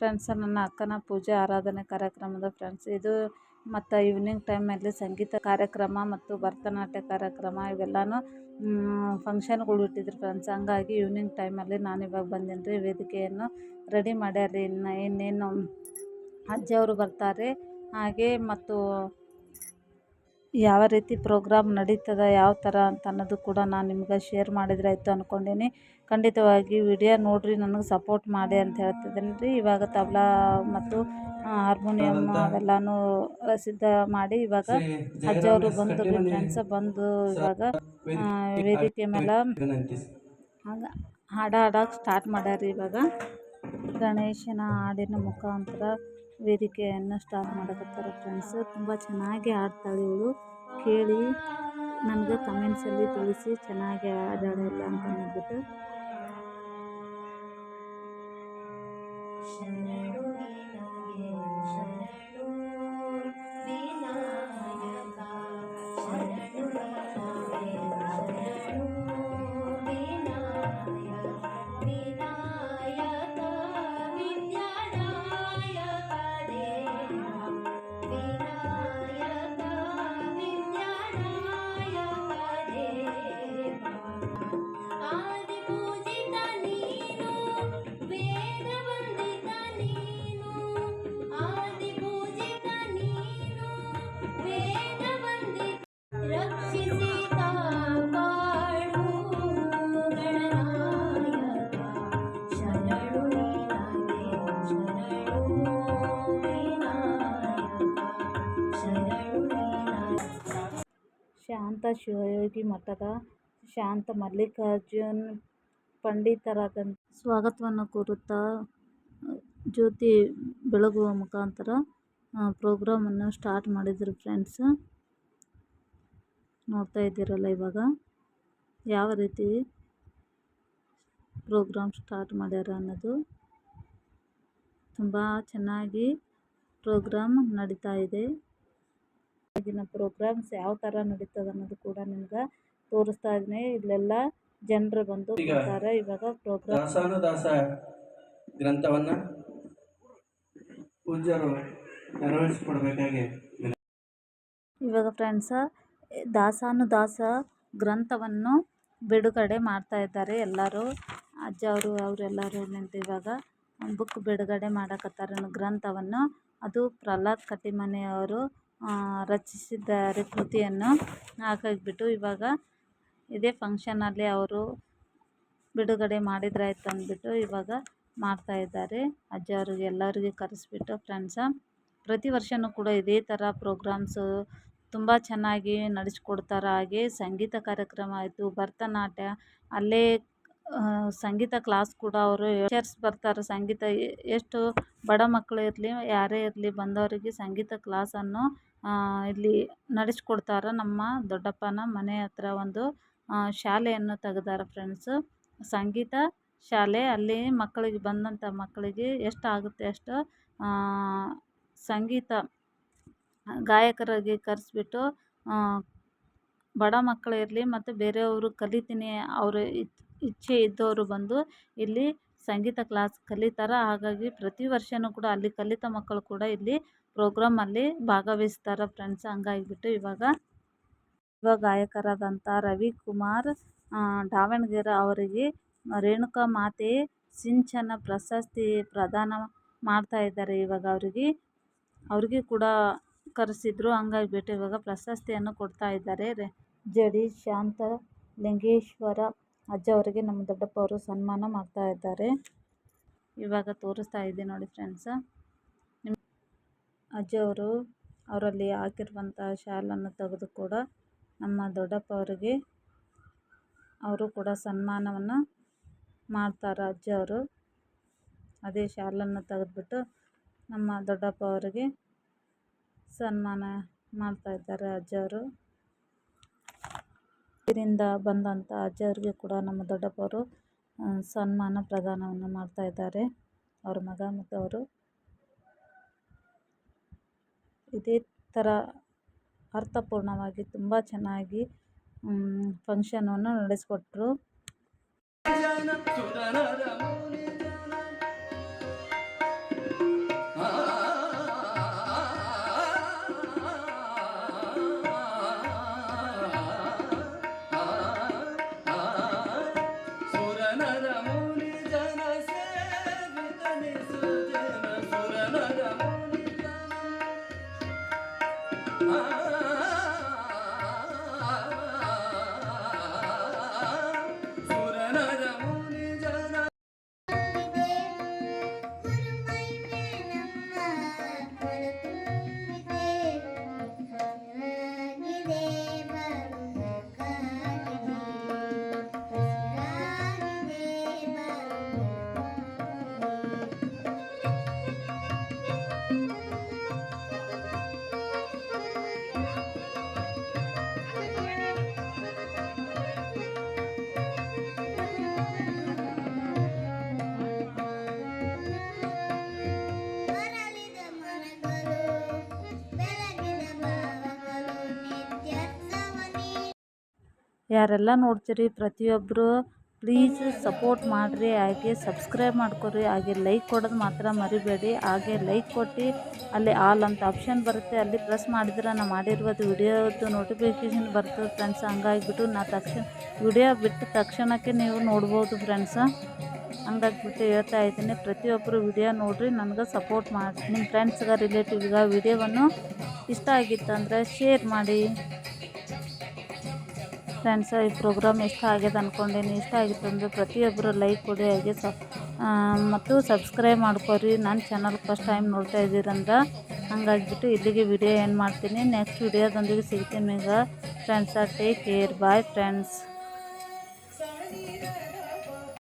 Friends ನನ್ನ ಅಕ್ಕನ ಪೂಜೆ ಆರಾಧನೆ ಕಾರ್ಯಕ್ರಮದ ಫ್ರೆಂಡ್ಸ್. ಇದು ಮತ್ತು ಈವ್ನಿಂಗ್ ಟೈಮಲ್ಲಿ ಸಂಗೀತ ಕಾರ್ಯಕ್ರಮ ಮತ್ತು ಭರತನಾಟ್ಯ ಕಾರ್ಯಕ್ರಮ ಇವೆಲ್ಲನೂ ಫಂಕ್ಷನ್ಗಳು ಇಟ್ಟಿದ್ರು ಫ್ರೆಂಡ್ಸ್. ಹಂಗಾಗಿ ಈವ್ನಿಂಗ್ ಟೈಮಲ್ಲಿ ನಾನು ಇವಾಗ ಬಂದೀನಿ ರೀ. ವೇದಿಕೆಯನ್ನು ರೆಡಿ ಮಾಡ್ಯಾರ ರೀ. ಇನ್ನು ಇನ್ನೇನು ಅಜ್ಜಿಯವರು ಬರ್ತಾರೆ. ಹಾಗೆ ಮತ್ತು ಯಾವ ರೀತಿ ಪ್ರೋಗ್ರಾಮ್ ನಡೀತದೆ ಯಾವ ಥರ ಅಂತ ಅನ್ನೋದು ಕೂಡ ನಾನು ನಿಮ್ಗೆ ಶೇರ್ ಮಾಡಿದರೆ ಆಯಿತು ಅಂದ್ಕೊಂಡೀನಿ ಖಂಡಿತವಾಗಿ ವಿಡಿಯೋ ನೋಡಿರಿ ನನಗೆ ಸಪೋರ್ಟ್ ಮಾಡಿ ಅಂತ ಹೇಳ್ತಿದ್ದೀನಿ ರೀ ಇವಾಗ ತಬಲಾ ಮತ್ತು ಹಾರ್ಮೋನಿಯಮ್ ಅವೆಲ್ಲನೂ ಸಿದ್ಧ ಮಾಡಿ ಇವಾಗ ಅಜ್ಜವರು ಬಂದು ರೀ ಫ್ರೆಂಡ್ಸ ಬಂದು ಇವಾಗ ವೇದಿಕೆ ಮೇಲೆ ಹಾಡು ಹಾಡಕ್ಕೆ ಸ್ಟಾರ್ಟ್ ಮಾಡ್ಯಾರ ರೀ ಇವಾಗ. ಗಣೇಶನ ಹಾಡಿನ ಮುಖಾಂತರ ವೇದಿಕೆಯನ್ನು ಸ್ಟಾರ್ಟ್ ಮಾಡಕತ್ತಾರೆ ಫ್ರೆಂಡ್ಸ್ ತುಂಬ ಚೆನ್ನಾಗಿ ಆಡ್ತಾಳೆ ಇವಳು. ಕೇಳಿ ನನಗೆ ಕಮೆಂಟ್ಸಲ್ಲಿ ತಿಳಿಸಿ ಚೆನ್ನಾಗಿ ಇಲ್ಲ ಅಂತ ಅಂದ್ಬಿಟ್ಟು. ಶಿವಯೋಗಿ ಮಠದ ಶಾಂತ ಮಲ್ಲಿಕಾರ್ಜುನ್ ಪಂಡಿತರಾದಂಥ ಸ್ವಾಗತವನ್ನು ಕೋರುತ್ತಾ, ಜ್ಯೋತಿ ಬೆಳಗುವ ಮುಖಾಂತರ ಪ್ರೋಗ್ರಾಮನ್ನು ಸ್ಟಾರ್ಟ್ ಮಾಡಿದರು ಫ್ರೆಂಡ್ಸ್. ನೋಡ್ತಾ ಇದ್ದೀರಲ್ಲ ಇವಾಗ? ಯಾವ ರೀತಿ ಪ್ರೋಗ್ರಾಮ್ ಸ್ಟಾರ್ಟ್ ಮಾಡ್ಯಾರ ಅನ್ನೋದು? ತುಂಬ ಚೆನ್ನಾಗಿ ಪ್ರೋಗ್ರಾಮ್ ನಡೀತಾ ಇದೆ. ಆಗಿನ ಪ್ರೋಗ್ರಾಮ್ಸ್ ಯಾವ ಥರ ನಡೀತದೆ ಅನ್ನೋದು ಕೂಡ ನಿಮ್ಗೆ ತೋರಿಸ್ತಾ ಇದ್ದೀನಿ ಇಲ್ಲೆಲ್ಲ ಜನರು ಬಂದು ಬರ್ತಾರೆ ಇವಾಗ ಪ್ರೋಗ್ರಾಮ್ ದಾಸಾನುದಾಸ ಗ್ರಂಥವನ್ನು ಪೂಜ್ಯರು ನೆರವೇರಿಸಿಕೊಡ್ಬೇಕಾಗಿ ಇವಾಗ ಫ್ರೆಂಡ್ಸ ದಾಸಾನುದಾಸ ಗ್ರಂಥವನ್ನು ಬಿಡುಗಡೆ ಮಾಡ್ತಾ ಇದ್ದಾರೆ. ಎಲ್ಲರೂ ಅಜ್ಜ ಅವರು ಅವರೆಲ್ಲರೂ ನಿಂತು ಇವಾಗ ಬುಕ್ ಬಿಡುಗಡೆ ಮಾಡಕತ್ತಾರ ಗ್ರಂಥವನ್ನು. ಅದು ಪ್ರಹ್ಲಾದ್ ಕಟ್ಟಿಮನೆಯವರು ರಚಿಸಿದ್ದಾರೆ ಕೃತಿಯನ್ನು ಹಾಗಾಗ್ಬಿಟ್ಟು ಇವಾಗ ಇದೇ ಫಂಕ್ಷನಲ್ಲಿ ಅವರು ಬಿಡುಗಡೆ ಮಾಡಿದ್ರಾಯ್ತು ಅಂದ್ಬಿಟ್ಟು ಇವಾಗ ಮಾಡ್ತಾ ಇದ್ದಾರೆ. ಎಲ್ಲರಿಗೂ ಎಲ್ಲರಿಗೆ ಕರೆಸ್ಬಿಟ್ಟು ಫ್ರೆಂಡ್ಸ ಪ್ರತಿ ವರ್ಷವೂ ಕೂಡ ಇದೇ ಥರ ಪ್ರೋಗ್ರಾಮ್ಸು ತುಂಬ ಚೆನ್ನಾಗಿ ನಡೆಸ್ಕೊಡ್ತಾರೆ. ಹಾಗೆ ಸಂಗೀತ ಕಾರ್ಯಕ್ರಮ ಆಯಿತು, ಭರತನಾಟ್ಯ, ಅಲ್ಲೇ ಸಂಗೀತ ಕ್ಲಾಸ್ ಕೂಡ ಅವರು ಟೀಚರ್ಸ್ ಬರ್ತಾರೆ. ಸಂಗೀತ ಎಷ್ಟು ಬಡ ಮಕ್ಕಳು ಇರಲಿ, ಯಾರೇ ಇರಲಿ ಬಂದವರಿಗೆ ಸಂಗೀತ ಕ್ಲಾಸನ್ನು ಇಲ್ಲಿ ನಡೆಸ್ಕೊಡ್ತಾರೆ ನಮ್ಮ ದೊಡ್ಡಪ್ಪನ ಮನೆ ಹತ್ರ ಒಂದು ಶಾಲೆಯನ್ನು ತೆಗ್ದಾರ ಫ್ರೆಂಡ್ಸು ಸಂಗೀತ ಶಾಲೆ, ಅಲ್ಲಿ ಮಕ್ಕಳಿಗೆ ಬಂದಂಥ ಮಕ್ಕಳಿಗೆ ಎಷ್ಟು ಆಗುತ್ತೆ ಅಷ್ಟು ಸಂಗೀತ ಗಾಯಕರಾಗಿ ಕರೆಸ್ಬಿಟ್ಟು ಬಡ ಮಕ್ಕಳು ಇರಲಿ ಮತ್ತು ಬೇರೆಯವರು ಕಲಿತೀನಿ ಅವರ ಇಚ್ಛೆ ಇದ್ದವರು ಬಂದು ಇಲ್ಲಿ ಸಂಗೀತ ಕ್ಲಾಸ್ ಕಲಿತಾರೆ. ಹಾಗಾಗಿ ಪ್ರತಿ ವರ್ಷವೂ ಕೂಡ ಅಲ್ಲಿ ಕಲಿತ ಮಕ್ಕಳು ಕೂಡ ಇಲ್ಲಿ ಪ್ರೋಗ್ರಾಮಲ್ಲಿ ಭಾಗವಹಿಸ್ತಾರೆ ಫ್ರೆಂಡ್ಸ್ ಹಂಗಾಗ್ಬಿಟ್ಟು ಇವಾಗ ಯುವ ಗಾಯಕರಾದಂಥ ರವಿಕುಮಾರ್ ದಾವಣಗೆರೆ ಅವರಿಗೆ ರೇಣುಕಾ ಮಾತೆ ಸಿಂಚನ ಪ್ರಶಸ್ತಿ ಪ್ರದಾನ ಮಾಡ್ತಾ ಇದ್ದಾರೆ ಇವಾಗ ಅವರಿಗೆ. ಅವ್ರಿಗೆ ಕೂಡ ಕರೆಸಿದ್ರು. ಹಂಗಾಗ್ಬಿಟ್ಟು ಇವಾಗ ಪ್ರಶಸ್ತಿಯನ್ನು ಕೊಡ್ತಾ ಇದ್ದಾರೆ. ರೆ ಜೆ ಡಿ ಶಾಂತ, ಲಿಂಗೇಶ್ವರ ಅಜ್ಜ ಅವರಿಗೆ ನಮ್ಮ ದೊಡ್ಡಪ್ಪ ಅವರು ಸನ್ಮಾನ ಮಾಡ್ತಾ ಇದ್ದಾರೆ. ಇವಾಗ ತೋರಿಸ್ತಾ ಇದ್ದೀನಿ ನೋಡಿ ಫ್ರೆಂಡ್ಸ ನಿಮ್ಮ ಅಜ್ಜ ಅವರು ಅವರಲ್ಲಿ ಹಾಕಿರುವಂಥ ಶಾಲನ್ನು ತೆಗೆದು ಕೂಡ ನಮ್ಮ ದೊಡ್ಡಪ್ಪ ಅವರಿಗೆ ಅವರು ಕೂಡ ಸನ್ಮಾನವನ್ನು ಮಾಡ್ತಾರೆ ಅಜ್ಜ ಅವರು. ಅದೇ ಶಾಲನ್ನು ತೆಗೆದುಬಿಟ್ಟು ನಮ್ಮ ದೊಡ್ಡಪ್ಪ ಅವರಿಗೆ ಸನ್ಮಾನ ಮಾಡ್ತಾ ಇದ್ದಾರೆ ಅಜ್ಜ ಅವರು. ಇದರಿಂದ ಬಂದಂಥ ಅಜ್ಜ ಕೂಡ ನಮ್ಮ ದೊಡ್ಡಪ್ಪವರು ಸನ್ಮಾನ ಪ್ರದಾನವನ್ನು ಮಾಡ್ತಾ ಇದ್ದಾರೆ. ಅವ್ರ ಮಗ ಮತ್ತು ಅವರು ಇದೇ ಥರ ಅರ್ಥಪೂರ್ಣವಾಗಿ ತುಂಬ ಚೆನ್ನಾಗಿ ಫಂಕ್ಷನನ್ನು ನಡೆಸಿಕೊಟ್ರು. day. ಯಾರೆಲ್ಲ ನೋಡ್ತೀರಿ ಪ್ರತಿಯೊಬ್ಬರು ಪ್ಲೀಸ್ ಸಪೋರ್ಟ್ ಮಾಡಿರಿ, ಹಾಗೆ ಸಬ್ಸ್ಕ್ರೈಬ್ ಮಾಡ್ಕೊರಿ, ಹಾಗೆ ಲೈಕ್ ಕೊಡೋದು ಮಾತ್ರ ಮರಿಬೇಡಿ. ಹಾಗೆ ಲೈಕ್ ಕೊಟ್ಟು ಅಲ್ಲಿ ಆಲ್ ಅಂತ ಆಪ್ಷನ್ ಬರುತ್ತೆ, ಅಲ್ಲಿ ಪ್ರೆಸ್ ಮಾಡಿದ್ರೆ ನಾನು ಮಾಡಿರೋದು ವಿಡಿಯೋದು ನೋಟಿಫಿಕೇಷನ್ ಬರ್ತದೆ ಫ್ರೆಂಡ್ಸ್ ಹಂಗಾಗಿಬಿಟ್ಟು ನಾ ತಕ್ಷಣ ವಿಡಿಯೋ ಬಿಟ್ಟ ತಕ್ಷಣಕ್ಕೆ ನೀವು ನೋಡ್ಬೋದು ಫ್ರೆಂಡ್ಸ ಹಂಗಾಗ್ಬಿಟ್ಟು ಹೇಳ್ತಾ ಇದ್ದೀನಿ ಪ್ರತಿಯೊಬ್ಬರು ವಿಡಿಯೋ ನೋಡಿರಿ, ನನಗೆ ಸಪೋರ್ಟ್ ಮಾಡಿ ನಿಮ್ಮ ಫ್ರೆಂಡ್ಸ್ಗೆ ರಿಲೇಟಿವ್ಗೆ ವಿಡಿಯೋವನ್ನು ಇಷ್ಟ ಆಗಿತ್ತಂದರೆ ಶೇರ್ ಮಾಡಿ. ಫ್ರೆಂಡ್ಸ, ಈ ಪ್ರೋಗ್ರಾಮ್ ಇಷ್ಟ ಆಗ್ಯದ ಅಂದ್ಕೊಂಡೇನಿ ಇಷ್ಟ ಆಗಿತ್ತು ಅಂದರೆ ಪ್ರತಿಯೊಬ್ಬರು ಲೈಕ್ ಕೊಡಿ, ಹಾಗೆ ಸ ಮತ್ತು ಸಬ್ಸ್ಕ್ರೈಬ್ ಮಾಡ್ಕೊರಿ. ನನ್ನ ಚಾನಲ್ ಫಸ್ಟ್ ಟೈಮ್ ನೋಡ್ತಾ ಇದ್ದೀರಂದ್ರೆ ಹಂಗಾಗಿಬಿಟ್ಟು ಇಲ್ಲಿಗೆ ವಿಡಿಯೋ ಏನು ಮಾಡ್ತೀನಿ? ನೆಕ್ಸ್ಟ್ ವಿಡಿಯೋದೊಂದಿಗೆ ಸಿಗ್ತೀನಿ ಈಗ. Friends take care bye friends